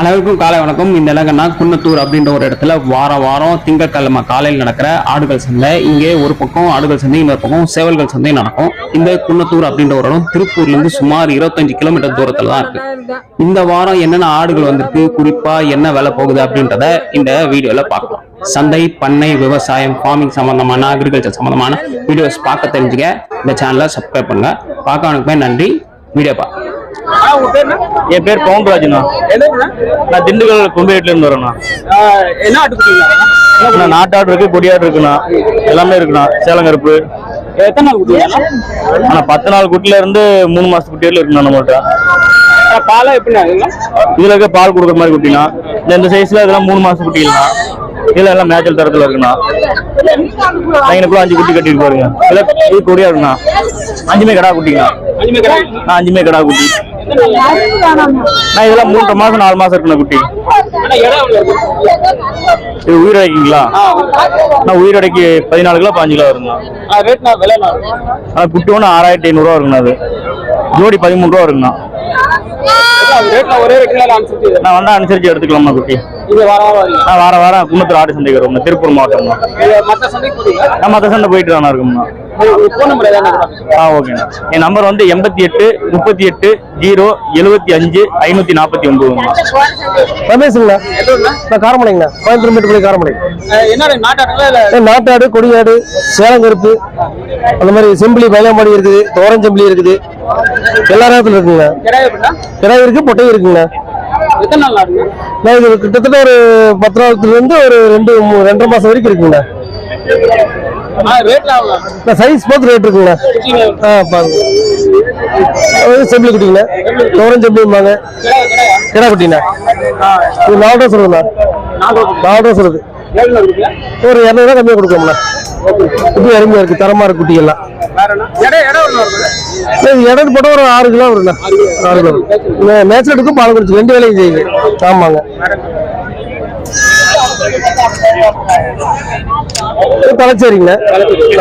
அனைவருக்கும் காலை வணக்கம். இந்த இலங்கன்னா குன்னத்தூர் அப்படின்ற ஒரு இடத்துல வாரம் வாரம் திங்கட்கிழமை காலையில் நடக்கிற ஆடுகள் சந்தை. இங்கே ஒரு பக்கம் ஆடுகள் சந்தை இன்னொரு பக்கம் சேவல்கள் சந்தை நடக்கும். இந்த குன்னத்தூர் அப்படின்ற ஒரு இடம் திருப்பூர்ல இருந்து சுமார் 25 கிலோமீட்டர் தூரத்துல தான் இருக்கு. இந்த வாரம் என்னென்ன ஆடுகள் வந்திருக்கு குறிப்பா என்ன விலை போகுது அப்படின்றத இந்த வீடியோவில் பார்க்கலாம். சந்தை பண்ணை விவசாயம் ஃபார்மிங் சம்பந்தமான அக்ரிகல்ச்சர் சம்பந்தமான வீடியோஸ் பார்க்க தெரிஞ்சுக்க இந்த சேனலை சப்ஸ்கிரைப் பண்ணுங்க. பார்க்க நன்றி. வீடியோ பார்க்க என் பேர் பவுன்ராஜ்ண்ணா? நான் திண்டுக்கல் கும்பேட்ல இருந்து வரேண்ணா என்ன ஆட்டுக்குட்டிங்களா? நான் நாட்டாடு இருக்கு கொடியாடு இருக்குண்ணா. எல்லாமே இருக்குண்ணா. சேலங்கருப்பு. எத்தனை நாள் குட்டிங்களா? ஆனா பத்து நாள் குட்டில இருந்து மூணு மாச குட்டியில இருக்குண்ணா நம்மகிட்ட பாலா எப்படிண்ணா? இதுல இருக்க பால் கொடுக்குற மாதிரி குட்டினா இந்த சைஸ்ல இதெல்லாம் மூணு மாச குட்டிங்களா இதுல எல்லாம் மேய்ச்சல் தரத்துல இருக்குண்ணா. பையனுக்குள்ள அஞ்சு குட்டி கட்டிட்டு பாருங்க. இதுல இது கொடியாடுண்ணா. அஞ்சுமே கடா குட்டிங்களா அஞ்சுமே கடா குட்டி? நான் இதெல்லாம் மூன்றரை மாசம் நாலு மாசம் இருக்குண்ணா குட்டி? இது உயிரடைக்குங்களா? நான் உயிரடைக்கு பதினாலு கிலோ பாஞ்சு கிலோ வருங்கண்ணா. ஆ, ரேட்ண்ணா, விலைண்ணா? ஆனா குட்டி ஒன்று ஆறாயிரத்தி ஐநூறுரூவா இருக்குண்ணா அது. ஜோடி பதிமூணு ரூபா இருக்குண்ணா நான் வந்தா அனுசரிச்சு எடுத்துக்கலாமா குட்டி. இது வாரம் வாரம் வரீங்க நான் வார. வாரம் குன்னத்தூர் ஆடு சந்தைக்கு வருவோம் திருப்பூர் மாவட்டம்ண்ணா. இது மத்த சந்தைக்கு போறீங்க மற்ற சந்தை போயிட்டு தானே இருக்கும்ண்ணா. ஆ ஓகேண்ணா. என் நம்பர் வந்து எண்பத்தி எட்டு முப்பத்தி எட்டு ஜீரோ எழுபத்தி அஞ்சு ஐநூற்றி நாற்பத்தி ஒன்பதுங்கண்ணா ரமேஷுங்களா? நான் காரமடைங்கண்ணா கோயம்புத்தூர் இல்ல? ஏ, நாட்டாடு கொடியாடு சேலங்கருப்பு அந்த மாதிரி செம்பிளி மயிலாம்பாடி இருக்குது தோரஞ்செம்பிளி இருக்குது. எல்லா நேரத்துல இருக்குங்க கிடாய் இருக்கு பொட்டை இருக்குங்க எத்தனை நாள் இது கிட்டத்தட்ட ஒரு பத்து நாளத்துல இருந்து ஒரு ரெண்டு ரெண்டரை மாசம் வரைக்கும் இருக்குங்க. சைஸ் பார்த்து ரேட் இருக்குங்க. ஆ பாருங்க. செம்பிளி குட்டிங்கண்ணா தோரஞ்செம்பிளிம்பாங்க கிடாய், கிடாயா? கிடா குட்டிண்ணா இது நாலு ரூபா சொல்லுங்கண்ணா நாலு ரூபா சொல்லுது? ஒரு இரநூறுவா கம்மியாக கொடுக்கோம்ண்ணா குட்டி அருமையா இருக்கு தரமா இருக்கு குட்டி எல்லாம்? இடம் போட்டு ஒரு ஆறு கிலோ வருண்ணா ஆறு கிலோ மேட்ச்ல எடுக்கும் பால் குடிச்சு ரெண்டு வேலையும் செய்யுங்க ஆமாங்க. தலைச்சேரிங்கண்ணா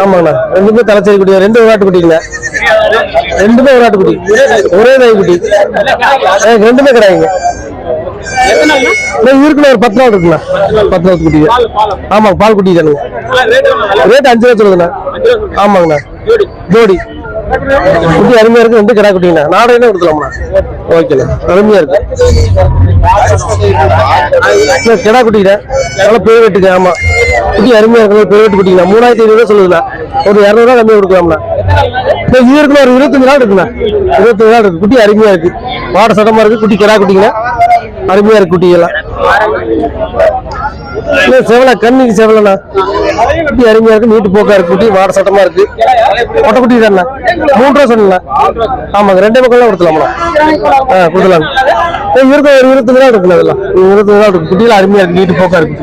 ஆமாங்கண்ணா. ரெண்டுமே தலைச்சேரி குட்டி ரெண்டு விராட்டு குட்டிங்கண்ணா ரெண்டுமே விராட்டு குட்டி. ஒரே நாய் குட்டி. ரெண்டுமே கிடையாதுங்க இருக்குண்ணா ஒரு பத்து நாள் இருக்குண்ணா. பத்து நாள் குட்டி. ஆமாங்க பால். குட்டி தானுங்க. ரேட் அஞ்சு ரூபா சொல்லுங்க. ஆமாங்கண்ணா. ஜோடி. குட்டி அருமையா இருக்கு ரெண்டு கிடா குட்டிங்கண்ணா. நாடே கொடுக்கலாம்ண்ணா. ஓகேண்ணா. அருமையா இருக்கு. கிடா குட்டிங்க நல்லா பெரிய வெட்டுங்க ஆமா. குட்டி அருமையா இருக்கு பெரிய வெட்டு குட்டிங்கண்ணா. மூணாயிரத்தி ஐநூறு சொல்லுதுண்ணா. ஒரு இரநூறுவா கம்மியா கொடுக்கலாம்ண்ணா. இருக்குண்ணா ஒரு இருபத்தஞ்சு நாள் இருக்குண்ணா. இருபத்தஞ்சு நாள் இருக்கு. குட்டி அருமையா இருக்கு. வாட சட்டமா இருக்கு. குட்டி கிடா குட்டிங்கண்ணா. அருமையா இருக்கு குட்டியெல்லாம். எல்லாம் செவலை செவலண்ணா. குட்டி அருமையா இருக்கு நீட்டு போக்கா இருக்கு குட்டி வாட சட்டமா இருக்கு. ஒட்டை குட்டி தானே மூணு ரூபா சொன்னீங்களா ஆமாங்க ரெண்டே பக்கம்லாம் கொடுத்துலாமா ஆ கொடுத்துலாம் இருக்கும் ஒரு இருபத்தஞ்சு ரூபா இருக்குல்ல அதெல்லாம் இருபத்தஞ்சு ரூபா இருக்கு. குட்டியில அருமையா இருக்கு நீட்டு போக்கா இருக்கு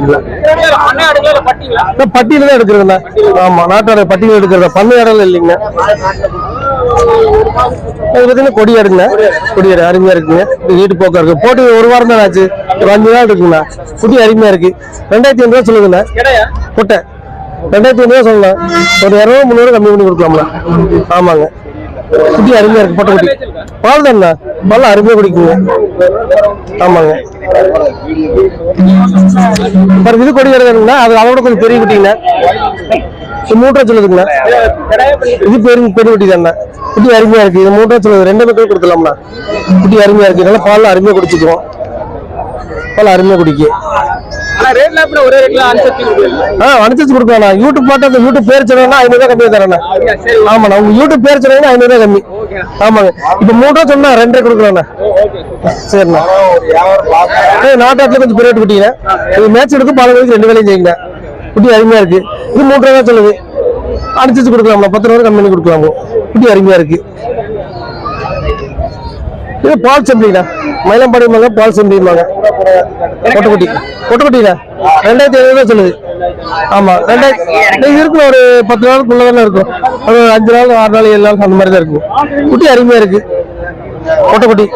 பட்டியில தான் எடுக்கிறதுண்ணா. ஆமா நாட்டோட பட்டியல் எடுக்கிறதா? பண்ணை இடம் இல்லைங்க அது பார்த்தீங்கன்னா கொடி எடுங்க கொடி எடு அருமையா இருக்குங்க. நீட்டு போக்கா இருக்கு. போட்டு ஒரு வாரம் தான் ஆச்சு. ஒரு அஞ்சு நாள் இருக்குங்கண்ணா குட்டி அருமையா இருக்கு. ரெண்டாயிரத்தி ஐநூறு ரூபா சொல்லுங்கண்ணா. கிடையா? கொட்டை. ரெண்டாயிரத்தி ஐநூறு சொல்லலாம். ஒரு இரநூறு முந்நூறு கம்மி பண்ணி கொடுக்கலாம்ல. ஆமாங்க. குட்டி அருமையா இருக்கு பொட்டை குட்டி. பால் தானே பால் அருமையா குடிக்குங்க ஆமாங்க. பாருங்க இது கொடி அது அதோட கொஞ்சம் பெரிய குட்டிங்கண்ணா இது மூன்றா சொல்லுதுங்கண்ணா இது பெரிய பெரிய குட்டி தானே. குட்டி அருமையா இருக்கு. இது மூன்றா சொல்லுது ரெண்டு மக்கள் கொடுக்கலாம்ண்ணா குட்டி அருமையா இருக்கு. நல்லா பால் அருமையா குடிச்சுக்குவோம். பால் அருமையா குடிக்கும் அனுசரிச்சு கொடுக்கலாம். யூடியூப் அந்த யூடியூப் பேர் சொன்னா ஐநூறு ரூபாய் கம்மியா ஆமாண்ணா உங்க யூடியூப் பேர் சொன்னீங்கன்னா ஐநூறு ரூபாய் கம்மி. ஆமாங்க. இப்ப மூணு ரூபா சொன்னா ரெண்டு கொடுக்கலாம்ண்ணா சரிண்ணா. நாட்டாட்டுல கொஞ்சம் பெரிய குட்டிங்க இது மேட்ச் எடுக்கும் பால் ரெண்டு வேலையும் செய்யுங்க. குட்டி அருமையா இருக்கு. இது மூணு ரூபா தான் சொல்லுது. அனுசரிச்சு பத்து ரூபா கம்மி பண்ணி கொடுக்கலாமோ குட்டி அருமையா இருக்கு. இது பால் சம்பளிங்கண்ணா மயிலம்பாடி மேலே பால் செம்பிம்பாங்க கொட்டக்குட்டி. கொட்டக்குட்டிண்ணா. ரெண்டாயிரத்தி ஐநூறு சொல்லுது. ஆமா ரெண்டாயிரத்தி இருக்கும் ஒரு பத்து நாளுக்குள்ள தானே இருக்கும். ஒரு அஞ்சு நாள் ஆறு நாள் ஏழு நாள் அந்த மாதிரி தான் இருக்கும். குட்டி அருமையா இருக்கு. கொட்டக்குட்டி.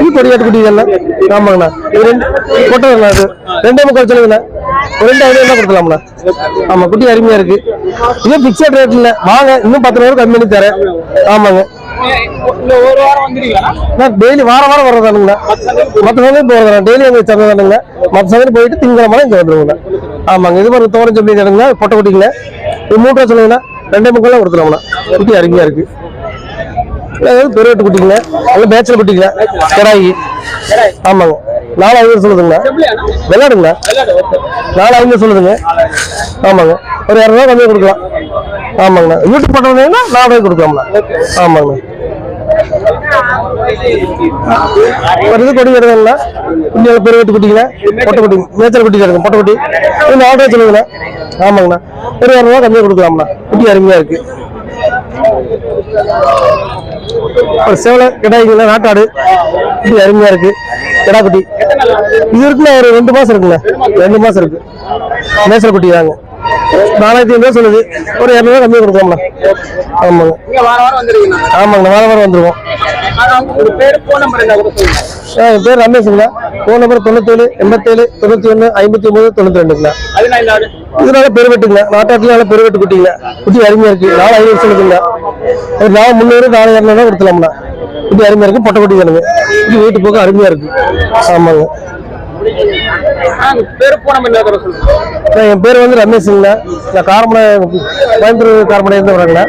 இது கொடியாட்டு குட்டி இதெல்லாம். ஆமாங்கண்ணா. இது ரெண்டு கொட்டதுண்ணா அது ரெண்டே முக்கால் சொல்லுங்கண்ணா ஒரு ரெண்டு ஐநூறு தான் கொடுக்கலாம்ண்ணா ஆமா குட்டி அருமையா இருக்கு. இது பிக்சட் ரேட் இல்ல. வாங்க இன்னும் பத்து ரூபா கம்மி பண்ணி தரேன். ஆமாங்க. இந்த டெய்லி வாரம் வாரம் வர்றதானுங்கண்ணா மற்ற சந்தை போகிறதா டெய்லி அங்கே சந்தை தானுங்க மற்ற சந்தை போயிட்டு திங்கக்கிழமை இங்கே வந்துருவோங்கண்ணா ஆமாங்க. இது மாதிரி தோரம் சொல்லி தானுங்கண்ணா பொட்டை குட்டிங்களா இது ரூபா சொல்லுங்கண்ணா ரெண்டே முக்கால் கொடுத்துருவோங்கண்ணா குட்டி அருமையாக இருக்கு. அதாவது பெருவெட்டு குட்டிங்களா நல்ல பேச்சல் குட்டிங்களா கிடாயி ஆமாங்க. நாலு ஐநூறு சொல்லுதுங்கண்ணா விளையாடுங்களா நாலு ஐநூறு சொல்லுதுங்க. ஆமாங்க. ஒரு இரநூறுவா கம்மியாக கொடுக்கலாம். ஆமாங்கண்ணா. யூடியூப் பண்ணுறதுனா நாலு ரூபாய்க்கு கொடுக்கலாம்ண்ணா. ஆமாங்கண்ணா. ஒரு இது கொடி கிடையாதுங்களா குட்டிகளை பெரிய வெட்டு குட்டிங்களா? பொட்டை குட்டி. மேச்சல் குட்டி கிடைக்கும் பொட்டை குட்டி. இந்த ஆர்டர் சொல்லுங்கண்ணா ஆமாங்கண்ணா. ஒரு இரநூறுவா கம்மியாக கொடுக்கலாம்ண்ணா. குட்டி அருமையாக இருக்குது ஒரு சேவலை கிடாய்ங்களா நாட்டாடு. இப்படி அருமையா இருக்கு. கிடாக்குட்டி. இது இருக்குல்ல ஒரு ரெண்டு மாசம் இருக்குல்ல? ரெண்டு மாசம் இருக்கு. மேசல் குட்டி தாங்க நாலாயிரத்தி ஐம்பது சொல்லுது. ஒரு இரநூறுவா கம்மியாக கொடுக்கலாம்ண்ணா ஆமாங்க. ஆமாங்கண்ணா வாரம் வாரம் வந்துருவோம். பேரு என் பேர் ரமேஷுங்களா ஃபோன் நம்பர் தொண்ணூத்தேழு எண்பத்தேழு தொண்ணூத்தி ஒன்று ஐம்பத்தி ஒன்பது தொண்ணூத்தி ரெண்டுங்களா இதனால பெருவெட்டுங்களா நாட்டாட்டுல நல்லா பெருவெட்டு குட்டிங்களா குட்டி அருமையா இருக்கு. நாலு ஐநூறு சொல்லுதுங்களா ஒரு நாலு முந்நூறு நாலு இரநூறுவா கொடுத்துலாம்ண்ணா குட்டி அருமையா இருக்கு. பொட்டை குட்டி தானுங்க. குட்டி வீட்டு போக அருமையா இருக்கு. ஆமாங்க. பேரு என் பேர் வந்து ரமேஷுங்களா நான் காரமடை கோயம்புத்தூர் இருந்து வரேங்களா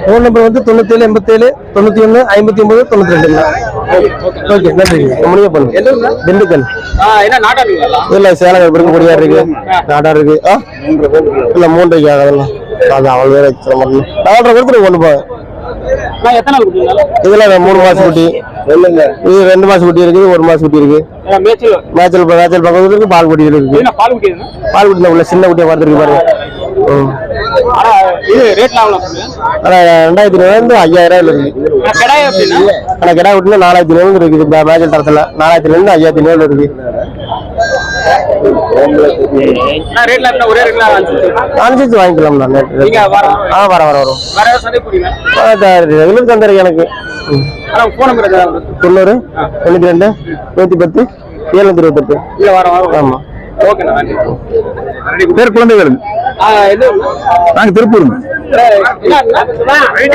ஃபோன் நம்பர் வந்து தொண்ணூத்தேழு எண்பத்தேழு தொண்ணூத்தி ஒன்று ஐம்பத்தி ஒன்பது தொண்ணூத்தி ரெண்டுங்களா ஓகே நன்றிங்க. முடிய பண்ணுங்க. திண்டுக்கல். இல்ல சேலம் இருக்கு. கொடியா இருக்கு. நாடா இருக்கு? இல்ல மூன்றைக்கு அதெல்லாம் அது அவள் வேற வச்சிட மாட்டேன் நாலரை கொண்டு போங்க நான் எத்தனை நாள் கொடுத்தீங்களா இதெல்லாம் மூணு மாசம் குட்டி. இது ரெண்டு மாசம் குட்டி இருக்குது ஒரு மாசம் குட்டி இருக்கு மேய்ச்சல் மேய்ச்சல் பக்கத்துல இருக்கு பால் குட்டி இருக்கு. பால் குட்டி உள்ள சின்ன குட்டியா பார்த்துருக்கு பாருங்க. ரெண்டாயிரத்தி இருபது ஐயாயிரம் ரூபாய் இருக்கு. ஆனா கிடா குட்டினா நாலாயிரத்தி இருபது இருக்குது மேய்ச்சல் தரத்துல. நாலாயிரத்தி இருந்து ஐயாயிரத்தி இருபது இருக்கு நான் ரேட்ல என்ன ஒரே ரேட்ல அனுப்பிச்சு அனுசரிச்சு வாங்கிக்கலாம் நான் ஆ வர வர வரும். சந்தை ரெகுலர் எனக்கு. தொண்ணூறு தொண்ணூத்தி ரெண்டு நூத்தி பத்து ஏழுநூத்தி இருபத்தெட்டு. ஆமா. பேர் குழந்தைகள் நாங்க திருப்பூருங்க. என்ன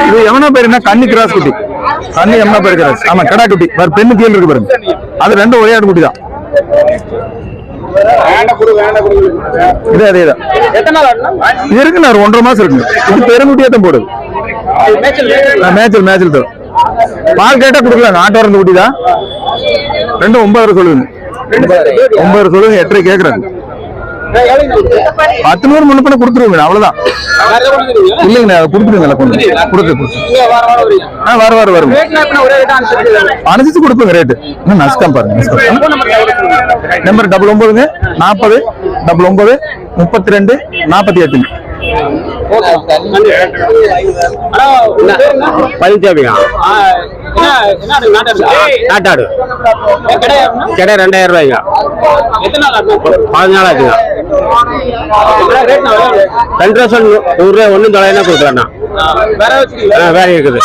இது எவனா பேர் என்ன? கன்னி கிராஸ் குட்டி. கன்னி எம்னா பேர் கிராஸ் ஆமா கடா குட்டி. வேற பெண்ணு கீழ இருக்கு பாருங்க. அது ரெண்டும் ஒரே ஆடு குட்டி தான். இதே அதே தான். இது இருக்குண்ணா ஒரு ஒன்றரை மாசம் இருக்குங்க இது பெருங்குட்டியா தான் போடுது. மேய்ச்சல் நான் மேய்ச்சல் தரும் பால் கேட்டா கொடுக்கலாம். நாட்டு வரந்து குட்டி தான். ரெண்டும் ஒன்பதரை சொல்லுங்க ஒன்பதரை சொல்லுங்க எட்டரை கேக்குறாங்க. பத்து நூறு முன்ன கொடுத்துருவீங்க அவ்வளவுதான். இல்லைங்கண்ணா கொடுத்துருங்க கொண்டு கொடுத்து கொடுத்து. ஆ வர வர வரும். அனுசரிச்சு கொடுப்போங்க ரேட்டு இன்னும் நஷ்டம் பாருங்க நம்பர் டபுள் ஒன்பதுங்க நாற்பது டபுள் ஒன்பது முப்பத்தி ரெண்டு நாற்பத்தி எட்டுங்க. பழனிசாமிங்க நாட்டாடு கடை ரெண்டாயிரம் ரூபாய்ங்க பதினாலு ஆச்சுங்க ரெண்டு ரூபா சொல்லு நூறு ரூபாய் ஒன்றும் தொலைனா கொடுக்குறேண்ணா வேற இருக்குது.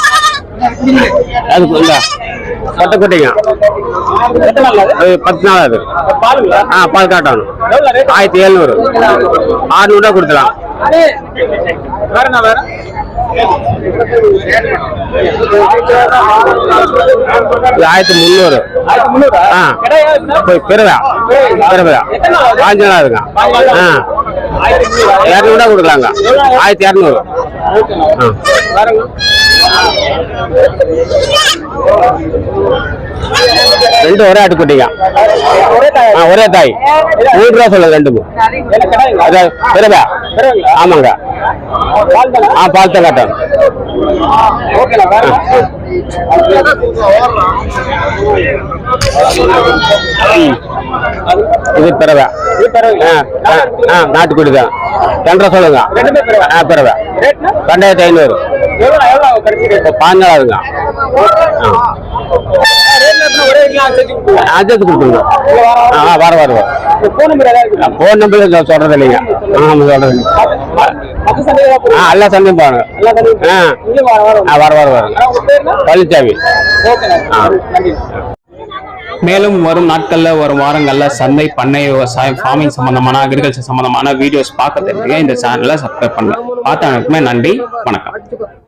அது இந்த கொட்டை கொட்டைங்க பத்து நாள் அது ஆ பால் காட்டணும் ஆயிரத்தி எழுநூறு. ஆறுநூறுவா கொடுத்துலாம் ஆயிரத்தி முந்நூறு. ஆ. போய் பிறவா. பிறவா. பாஞ்சு நாள் இருக்குங்க ஆ. இரநூறுவா கொடுக்கலாங்க. ஆயிரத்தி இரநூறு. ஆ. ரெண்டு ஒரே ஆட்டுக்குட்டிங்க. ஆ ஒரே தாய். நூறு ரூபா சொல்லுங்க ரெண்டுக்கும் அதான் பிறவா ஆமாங்க. ஆ பால் தான் காட்டும் இது பிறவை. ஆ, ஆ, ஆ நாட்டுக்குடி தான். ரெண்டரை சொல்லுங்க. ஆ பிறவை. ரெண்டாயிரத்தி ஐநூறு. ஆகுங்க அட்ஜஸ்ட் கொடுத்துருங்க. ஆ வர வர வர ஃபோன் நம்பர் சொல்றது இல்லைங்க. ஆமாம் சொல்றது இல்லைங்க எல்லா சந்தையும் போகணும் ஆ. வர வர வர. பழனிசாமி மேலும் வரும் நாட்கள்ல வரும் வாரங்கள்ல சந்தை பண்ணை விவசாயம் ஃபார்மிங் சம்பந்தமான அக்ரிகல்ச்சர் சம்பந்தமான வீடியோஸ் பார்க்க தெரிஞ்சுங்க இந்த சேனலை சப்ஸ்கிரைப் பண்ணுங்க. பார்த்த நன்றி. வணக்கம்.